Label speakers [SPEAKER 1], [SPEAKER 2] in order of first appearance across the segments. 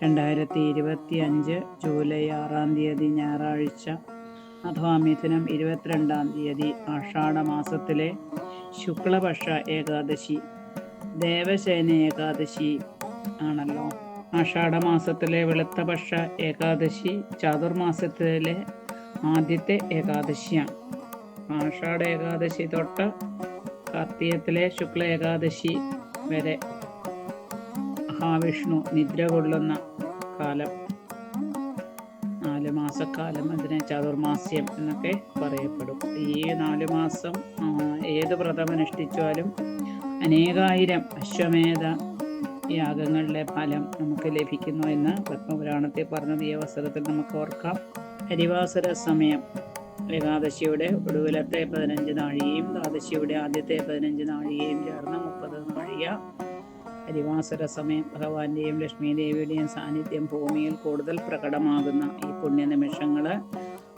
[SPEAKER 1] രണ്ടായിരത്തി ഇരുപത്തി അഞ്ച് ജൂലൈ ആറാം തീയതി ഞായറാഴ്ച അഥവാ മിഥുനം ഇരുപത്തിരണ്ടാം തീയതി ആഷാഢ മാസത്തിലെ ശുക്ലപക്ഷ ഏകാദശി ദേവശേന ഏകാദശി ആണല്ലോ. ആഷാഢമാസത്തിലെ വെളുത്തപക്ഷ ഏകാദശി ചാതുർമാസത്തിലെ ആദ്യത്തെ ഏകാദശിയാണ്. ആഷാഢ ഏകാദശി തൊട്ട് കാർത്തികത്തിലെ ശുക്ല ഏകാദശി വരെ മഹാവിഷ്ണു നിദ്ര കൊള്ളുന്ന കാലം. നാല് മാസക്കാലം അതിനെ ചതുർമാസ്യം എന്നൊക്കെ പറയപ്പെടും. ഈ നാല് മാസം ഏത് വ്രതം അനുഷ്ഠിച്ചാലും അനേകായിരം അശ്വമേധ യാഗങ്ങളുടെ ഫലം നമുക്ക് ലഭിക്കുന്നു എന്ന് പത്മപുരാണത്തിൽ പറഞ്ഞത് ഈ അവസരത്തിൽ നമുക്ക് ഓർക്കാം. ഹരിവാസര സമയം ഏകാദശിയുടെ ഒടുവിലത്തെ പതിനഞ്ച് നാഴികയും ദ്വാദശിയുടെ ആദ്യത്തെ പതിനഞ്ച് നാഴികയും ചേർന്ന് മുപ്പത് നാഴിക ഹരിവാസര സമയം ഭഗവാന്റെയും ലക്ഷ്മി ദേവിയുടെയും സാന്നിധ്യം ഭൂമിയിൽ കൂടുതൽ പ്രകടമാകുന്ന ഈ പുണ്യനിമിഷങ്ങൾ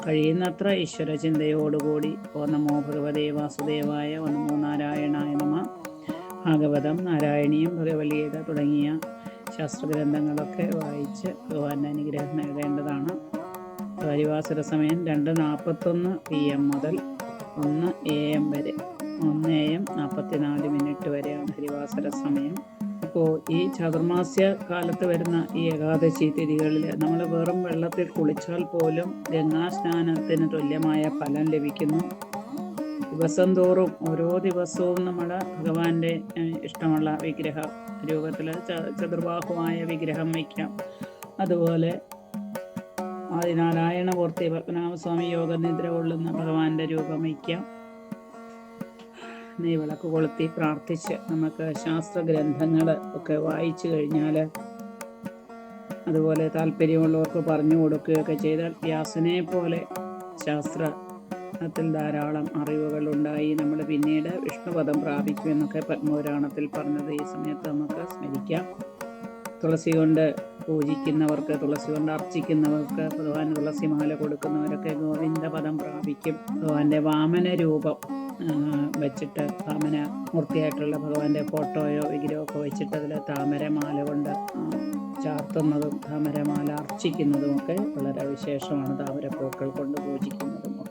[SPEAKER 1] കഴിയുന്നത്ര ഈശ്വര ചിന്തയോടുകൂടി ഓ നമോ ഭഗവതേ വാസുദേവായ ഓ നമോ നാരായണായ നമ. ഭാഗവതം നാരായണീയം ഭഗവത്ഗീത തുടങ്ങിയ ശാസ്ത്രഗ്രന്ഥങ്ങളൊക്കെ വായിച്ച് ഭഗവാന്റെ അനുഗ്രഹം നേടേണ്ടതാണ് അരിവാസര സമയം രണ്ട് നാൽപ്പത്തൊന്ന് പി എം മുതൽ ഒന്ന് എ എം വരെ ഒന്ന് എ എം നാൽപ്പത്തിനാല് മിനിറ്റ് വരെയാണ് ഹരിവാസര സമയം അപ്പോൾ ഈ ചതുർമാസ്യ കാലത്ത് വരുന്ന ഈ ഏകാദശി തിഥികളിൽ നമ്മൾ വെറും വെള്ളത്തിൽ കുളിച്ചാൽ പോലും ഗംഗാസ്നാനത്തിന് തുല്യമായ ഫലം ലഭിക്കുന്നു. ദിവസം തോറും ഓരോ ദിവസവും നമ്മൾ ഭഗവാന്റെ ഇഷ്ടമുള്ള വിഗ്രഹ രൂപത്തിൽ ചതുർബാഹുവായ വിഗ്രഹം വയ്ക്കാം. അതുപോലെ ആദിനാരായണമൂർത്തി പത്മനാഭസ്വാമി യോഗനിദ്ര കൊള്ളുന്ന ഭഗവാന്റെ രൂപം വയ്ക്കാം. നെയ്വിളക്ക് കൊളുത്തി പ്രാർത്ഥിച്ച് നമുക്ക് ശാസ്ത്ര ഗ്രന്ഥങ്ങൾ ഒക്കെ വായിച്ചു കഴിഞ്ഞാൽ അതുപോലെ താല്പര്യമുള്ളവർക്ക് പറഞ്ഞു കൊടുക്കുകയൊക്കെ ചെയ്താൽ വ്യാസനെ പോലെ ശാസ്ത്രത്തിൽ ധാരാളം അറിവുകൾ ഉണ്ടായി നമ്മൾ പിന്നീട് വിഷ്ണുപദം പ്രാപിക്കുമെന്നൊക്കെ പത്മപുരാണത്തിൽ പറഞ്ഞത്. ഈ സമയത്ത് നമുക്ക് സ്മരിക്കാം. തുളസി കൊണ്ട് പൂജിക്കുന്നവർക്ക് തുളസി കൊണ്ട് അർച്ചിക്കുന്നവർക്ക് ഭഗവാൻ തുളസി മാല കൊടുക്കുന്നവരൊക്കെ ഗോവിന്ദ പദം പ്രാപിക്കും. ഭഗവാന്റെ വാമന രൂപം വെച്ചിട്ട് വാമന മൂർത്തിയായിട്ടുള്ള ഭഗവാന്റെ ഫോട്ടോയോ വിഗ്രഹമോ ഒക്കെ വെച്ചിട്ട് അതിൽ താമരമാല കൊണ്ട് ചാർത്തുന്നതും താമരമാല അർച്ചിക്കുന്നതും ഒക്കെ വളരെ വിശേഷമാണ് താമരപ്പൂക്കൾ കൊണ്ട് പൂജിക്കുന്നതും.